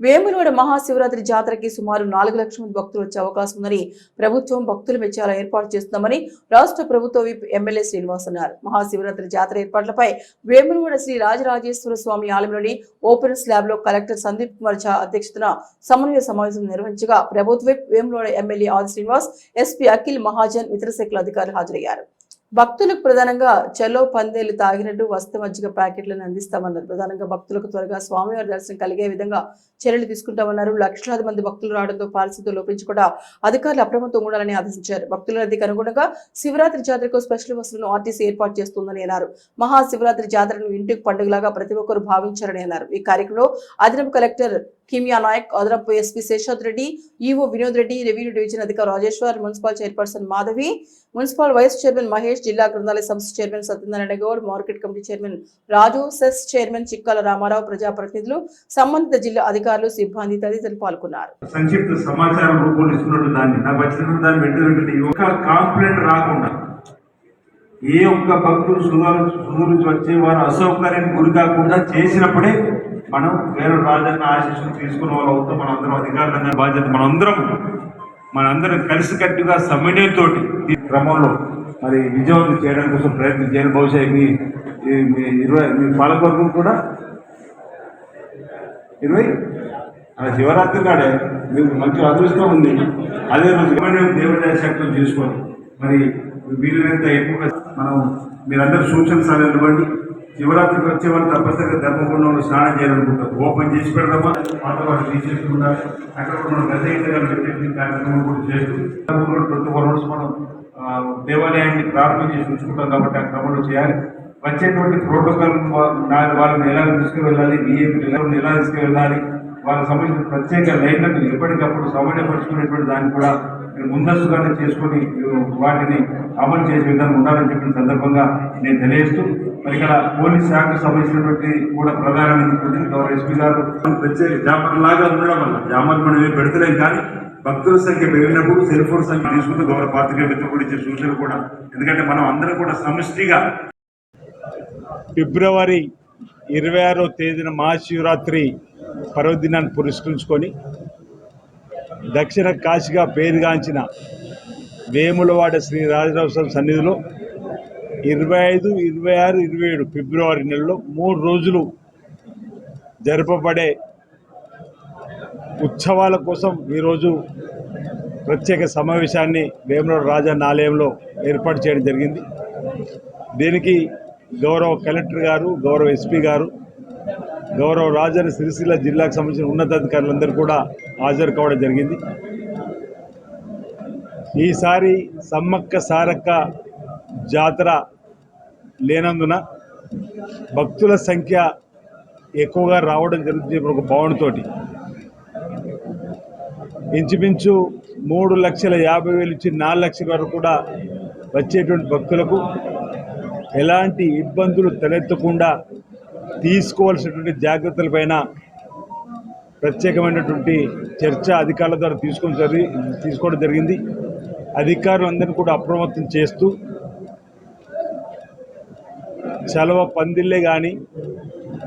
వేములవాడ మహాశివరాత్రి జాతరకి సుమారు నాలుగు లక్షల మంది భక్తులు వచ్చే అవకాశం ఉందని ప్రభుత్వం భక్తులు మెచ్చేలా ఏర్పాటు చేస్తున్నామని రాష్ట్ర ప్రభుత్వ విప్ ఎమ్మెల్యే శ్రీనివాస్ అన్నారు. మహాశివరాత్రి జాతర ఏర్పాట్లపై వేములవాడ శ్రీ రాజరాజేశ్వర స్వామి ఆలయంలోని ఓపెన్ స్లాబ్లో కలెక్టర్ సందీప్ కుమార్ ఝా అధ్యక్షతన సమన్వయ సమావేశం నిర్వహించగా ప్రభుత్వ విప్ వేములవాడ ఎమ్మెల్యే ఆది శ్రీనివాస్ ఎస్పీ అఖిల్ మహాజన్ ఇతర శాఖల అధికారులు హాజరయ్యారు. భక్తులకు ప్రధానంగా చెలో పందేలు తాగినట్టు వస్తు మజ్జిగ ప్యాకెట్లను అందిస్తామన్నారు. ప్రధానంగా భక్తులకు త్వరగా స్వామివారి దర్శనం కలిగే విధంగా చర్యలు తీసుకుంటామన్నారు. లక్షలాది మంది భక్తులు రావడంతో పారిశుద్ధ్యం లోపించి కూడా అధికారులు అప్రమత్తంగా ఉండాలని ఆదేశించారు. భక్తుల రద్దీకి అనుగుణంగా శివరాత్రి జాతరకు స్పెషల్ బస్సులను ఆర్టీసీ ఏర్పాటు చేస్తుందని అన్నారు. మహాశివరాత్రి జాతరను ఇంటికి పండుగలాగా ప్రతి ఒక్కరు భావించారని అన్నారు. ఈ కార్యక్రమంలో అదనపు కలెక్టర్ కిమియా నాయక్ అదనపు SP శేషాద్ Reddy EO Vinod Reddy revenue division అధికారి Rajeshwar municipal chairperson Madhavi municipal vice chairman Mahesh జిల్లా గ్రంథాలయ సంస్థ chairman Satyanarayana Goud market committee chairman Raju CESS chairman Chikkala Ramarao ప్రజాప్రతినిధులు సంబంధిత జిల్లా అధికారులు సిబ్బంది తదితరులు పాల్గొన్నారు. సంక్షిప్త సమాచారం రూపొందిస్తున్నట్టు దాన్ని నాకు వచ్చినట్టు దాన్ని వెంటనే ఒక కాంప్లైంట్ రాకుండా ఏ ఒక్క భక్తులు సుధారు సుధరించి వచ్చే వారు అసౌకర్యానికి గురి కాకుండా చేసినప్పుడే మనం వేరే రాజన్న ఆశీస్సులు తీసుకున్న వాళ్ళు అవుతాం. మనందరం అధికారులంగా బాధ్యత. మనందరం మనందరం కలిసికట్టుగా సమన్వయంతో ఈ క్రమంలో మరి విజయవంతం చేయడం కోసం ప్రయత్నం చేయాలి బహుశా మీ మీ ఇరవై మీ పాలకవర్గం కూడా. ఇరవై? అలా శివరాత్రి కాడే మీకు మంచి అదృష్టం ఉంది. అదే రోజు మనం దేవుడి శక్తులు చూసుకోండి మరి వీలైనంత ఎక్కువగా మనం మీరందరూ సూచన సలహాలు ఇవ్వండి. శివరాత్రికి వచ్చే వాళ్ళు తప్పనిసరిగా ధర్మగుండంలో స్నానం చేయాలనుకుంటారు. ఓపెన్ చేసి పెడదామా? పాత వాళ్ళు తీసేసుకుంటారు అక్కడ కూడా మనం గత కార్యక్రమం కూడా చేస్తుంది ప్రతి ఒక్క రోజు మనం దేవాలయాన్ని ప్రారంభం చేసి ఉంచుకుంటాం కాబట్టి ఆ క్రమంలో చేయాలి. వచ్చేటువంటి ప్రోటోకాల్ వాళ్ళని ఎలా తీసుకువెళ్ళాలి? బిఏపీ ఎలా తీసుకువెళ్ళాలి? వాళ్ళకి సంబంధించిన ప్రత్యేక లైన్లను ఎప్పటికప్పుడు సమన్వయపరుచుకునేటువంటి దాన్ని కూడా మీరు ముందస్తుగానే చేసుకొని వాటిని అమలు చేసే విధంగా ఉండాలని చెప్పిన సందర్భంగా నేను తెలియజేస్తూ మరి ఇక్కడ పోలీస్ శాఖకు సంబంధించినటువంటి కూడా ప్రధానమైనటువంటి గౌరవ ఎస్పీ గారు ప్రత్యేక జామర్ లాగా ఉండడం వల్ల జామర్ మనం ఏం పెడతలేం కానీ భక్తుల సంఖ్య పెరిగినప్పుడు సెల్ ఫోన్ సంఖ్య తీసుకుంటూ గౌరవ పాత్రికేయ మిత్రులు కూడా ఇచ్చే సూచనలు కూడా ఎందుకంటే మనం అందరం కూడా సమిష్టిగా ఫిబ్రవరి ఇరవై ఆరో తేదీన మహాశివరాత్రి పర్వదినాన్ని పురస్కరించుకొని దక్షిణ కాశీగా పేరుగాంచిన వేములవాడ శ్రీ రాజరాజస్వామి సన్నిధిలో ఇరవై ఐదు ఇరవై ఆరు ఇరవై ఏడు ఫిబ్రవరి నెలలో మూడు రోజులు జరపబడే ఉత్సవాల కోసం ఈరోజు ప్రత్యేక సమావేశాన్ని వేములవాడ రాజన్న ఆలయంలో ఏర్పాటు చేయడం జరిగింది. దీనికి గౌరవ కలెక్టర్ గారు గౌరవ ఎస్పీ గారు గౌరవ రాజన్న సిరిసిల్ల జిల్లాకు సంబంధించిన ఉన్నతాధికారులందరూ కూడా హాజరు కావడం జరిగింది. ఈసారి సమ్మక్క సారక్క జాతర లేనందున భక్తుల సంఖ్య ఎక్కువగా రావడం జరుగుతుంది ఒక భావనతోటి. ఇంచుమించు మూడు లక్షల యాభై వేలు నుంచి నాలుగు లక్షల వరకు కూడా వచ్చేటువంటి భక్తులకు ఎలాంటి ఇబ్బందులు తలెత్తకుండా తీసుకోవాల్సినటువంటి జాగ్రత్తలపైన ప్రత్యేకమైనటువంటి చర్చ అధికారుల ద్వారా తీసుకొని జరిగి తీసుకోవడం జరిగింది. అధికారులందరినీ కూడా అప్రమత్తం చేస్తూ చలవ పందిళ్ళే కానీ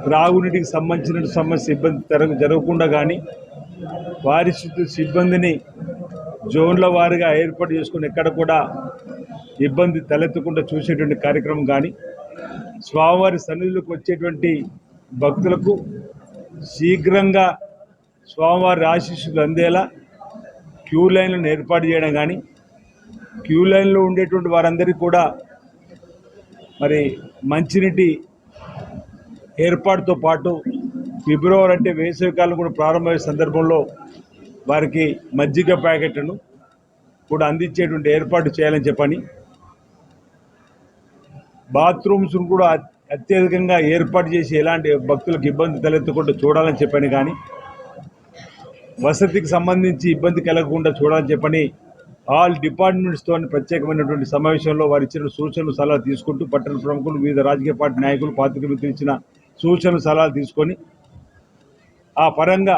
త్రాగునీటికి సంబంధించిన సమస్య ఇబ్బంది జరగ జరగకుండా కానీ వారి సిబ్బందిని జోన్ల వారిగా ఏర్పాటు చేసుకుని ఎక్కడ కూడా ఇబ్బంది తలెత్తకుండా చూసేటువంటి కార్యక్రమం కానీ స్వామివారి సన్నిధిలోకి వచ్చేటువంటి భక్తులకు శీఘ్రంగా స్వామివారి ఆశీస్సులు అందేలా క్యూ లైన్లను ఏర్పాటు చేయడం కానీ క్యూ లైన్లో ఉండేటువంటి వారందరికీ కూడా మరి మంచినీటి ఏర్పాటుతో పాటు ఫిబ్రవరి అంటే వేసవికాలం కూడా ప్రారంభమయ్యే సందర్భంలో వారికి మజ్జిగ ప్యాకెట్లను కూడా అందించేటువంటి ఏర్పాటు చేయాలని చెప్పని బాత్రూమ్స్ కూడా అత్యధికంగా ఏర్పాటు చేసి ఎలాంటి భక్తులకు ఇబ్బంది తలెత్తకుండా చూడాలని చెప్పని కానీ వసతికి సంబంధించి ఇబ్బంది కలగకుండా చూడాలని చెప్పని ఆల్ డిపార్ట్మెంట్స్తో ప్రత్యేకమైనటువంటి సమావేశంలో వారు ఇచ్చిన సూచనలు సలహాలు తీసుకుంటూ పట్టణ ప్రముఖులు వివిధ రాజకీయ పార్టీ నాయకులు పాత్రిక ఇచ్చిన సూచనలు సలహాలు తీసుకొని ఆ పరంగా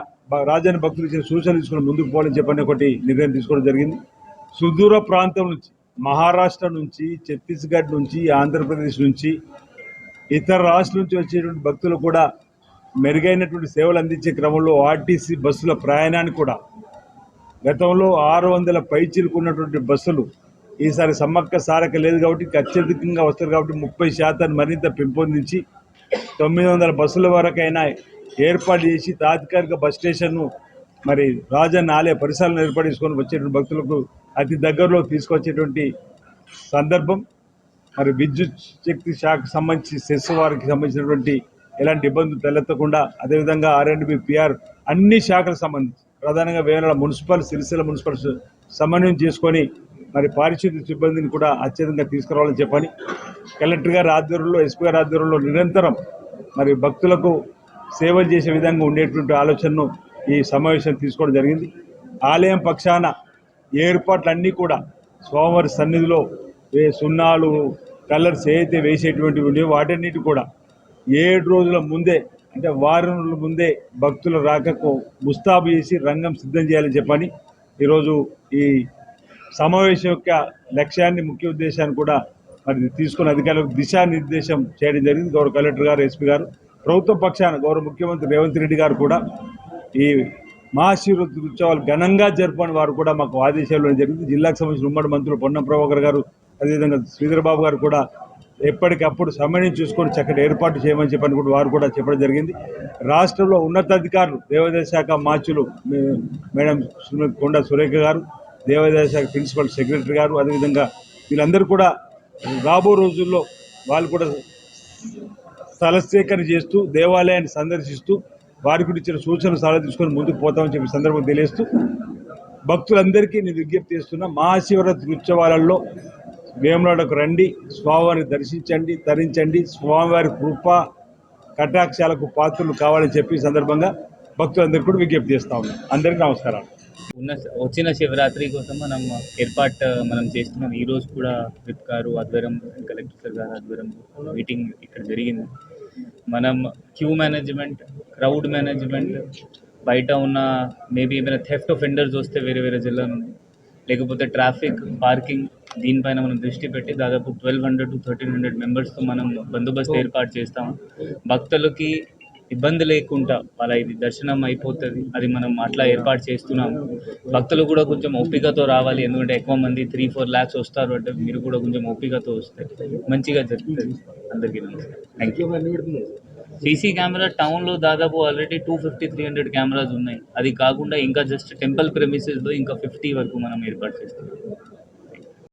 రాజాని భక్తులు ఇచ్చిన సూచనలు తీసుకుని ముందుకు పోవాలని చెప్పని ఒకటి నిర్ణయం తీసుకోవడం జరిగింది. సుదూర ప్రాంతం నుంచి మహారాష్ట్ర నుంచి ఛత్తీస్గఢ్ నుంచి ఆంధ్రప్రదేశ్ నుంచి ఇతర రాష్ట్రాల నుంచి వచ్చేటువంటి భక్తులు కూడా మెరుగైనటువంటి సేవలు అందించే క్రమంలో ఆర్టీసీ బస్సుల ప్రయాణాన్ని కూడా గతంలో ఆరు వందల పైచిలుకున్నటువంటి బస్సులు ఈసారి సమ్మక్క సారక లేదు కాబట్టి అత్యధికంగా వస్తారు కాబట్టి ముప్పై శాతాన్ని మరింత పెంపొందించి తొమ్మిది వందల బస్సుల వరకైనా ఏర్పాటు చేసి తాత్కాలిక బస్ స్టేషన్ను మరి రాజన్న ఆలయ పరిసరాలను ఏర్పాటు చేసుకొని వచ్చేటువంటి భక్తులకు అతి దగ్గరలో తీసుకొచ్చేటువంటి సందర్భం. మరి విద్యుత్ శక్తి శాఖకు సంబంధించి సెస్ వారికి సంబంధించినటువంటి ఎలాంటి ఇబ్బందులు తలెత్తకుండా అదేవిధంగా ఆర్ అండ్ బి పిఆర్ అన్ని శాఖలకు సంబంధించి ప్రధానంగా వేరే మున్సిపల్ సిరిసిల్ల మున్సిపల్ సమన్వయం చేసుకొని మరి పారిశుద్ధ్య సిబ్బందిని కూడా అత్యధికంగా తీసుకురావాలని చెప్పని కలెక్టర్ గారి ఆధ్వర్యంలో ఎస్పీ గారి ఆధ్వర్యంలో నిరంతరం మరి భక్తులకు సేవలు చేసే విధంగా ఉండేటువంటి ఆలోచనను ఈ సమావేశం తీసుకోవడం జరిగింది. ఆలయం పక్షాన ఏర్పాట్లన్నీ కూడా స్వామివారి సన్నిధిలో ఏ సున్నాలు కలర్స్ ఏదైతే వేసేటువంటివి ఉన్నాయో వాటన్నిటి కూడా ఏడు రోజుల ముందే అంటే వారం రోజుల ముందే భక్తుల రాకకు ముస్తాబు చేసి రంగం సిద్ధం చేయాలని చెప్పని ఈరోజు ఈ సమావేశం యొక్క లక్ష్యాన్ని ముఖ్య ఉద్దేశాన్ని కూడా మరి తీసుకున్న అధికారులకు దిశానిర్దేశం చేయడం జరిగింది. గౌరవ కలెక్టర్ గారు ఎస్పీ గారు ప్రభుత్వ పక్షాన గౌరవ ముఖ్యమంత్రి రేవంత్ రెడ్డి గారు కూడా ఈ మహాశివరాత్రి ఉత్సవాలు ఘనంగా జరపని వారు కూడా మాకు ఆదేశాలు జరిగింది. జిల్లాకు సంబంధించిన ఉమ్మడి మంత్రులు పొన్నం ప్రభాకర్ గారు అదేవిధంగా శ్రీధరబాబు గారు కూడా ఎప్పటికప్పుడు సమయం చూసుకొని చక్కటి ఏర్పాటు చేయమని చెప్పని కూడా వారు కూడా చెప్పడం జరిగింది. రాష్ట్రంలో ఉన్నతాధికారులు దేవాదాయ శాఖ మాచులు మేడం కొండ సురేఖ గారు దేవాదాయ శాఖ ప్రిన్సిపల్ సెక్రటరీ గారు అదేవిధంగా వీళ్ళందరూ కూడా రాబో రోజుల్లో వాళ్ళు కూడా స్థలసేకరణ చేస్తూ దేవాలయాన్ని సందర్శిస్తూ వారి గురించి ఇచ్చిన సూచనలు సలహా తీసుకొని ముందుకు పోతామని చెప్పి సందర్భం తెలియస్తూ భక్తులందరికీ నేను విజ్ఞప్తి చేస్తున్నా మహాశివరాత్రి ఉత్సవాలలో వేములాడకు రండి స్వామివారిని దర్శించండి తరించండి స్వామివారి కృప కటాక్షాలకు పాత్రలు కావాలని చెప్పి సందర్భంగా భక్తులందరికీ కూడా విజ్ఞప్తి చేస్తా ఉన్నాం. అందరికీ నమస్కారాలు. ఉన్న వచ్చిన శివరాత్రి కోసం మనం ఏర్పాటు మనం చేస్తున్నాం. ఈరోజు కూడా విప్ గారు ఆధ్వర్యం కలెక్టర్ గారు ఆధ్వర్యం మీటింగ్ ఇక్కడ జరిగింది. మనం క్యూ మేనేజ్మెంట్ క్రౌడ్ మేనేజ్మెంట్ బయట ఉన్న మేబీ ఏమైనా థెఫ్ట్ ఫెండర్స్ వస్తే వేరే వేరే జిల్లా నుండి లేకపోతే ట్రాఫిక్ పార్కింగ్ దీనిపైన మనం దృష్టి పెట్టి దాదాపు twelve hundred to thirteen hundred మెంబర్స్తో మనం బందోబస్తు ఏర్పాటు చేస్తాం. భక్తులకి ఇబ్బంది లేకుండా వాళ్ళ ఇది దర్శనం అయిపోతుంది అది మనం అట్లా ఏర్పాటు చేస్తున్నాం. భక్తులు కూడా కొంచెం ఓపికతో రావాలి ఎందుకంటే ఎక్కువ మంది త్రీ ఫోర్ ల్యాక్స్ వస్తారు అంటే మీరు కూడా కొంచెం ఓపికతో వస్తే మంచిగా జరుగుతుంది. అందరికీ థ్యాంక్ యూ సీసీ కెమెరా టౌన్లో దాదాపు already two fifty three hundred cameras ఉన్నాయి. అది కాకుండా ఇంకా జస్ట్ టెంపుల్ ప్రెమిసెస్లో ఇంకా ఫిఫ్టీ వరకు మనం ఏర్పాటు చేస్తున్నాం.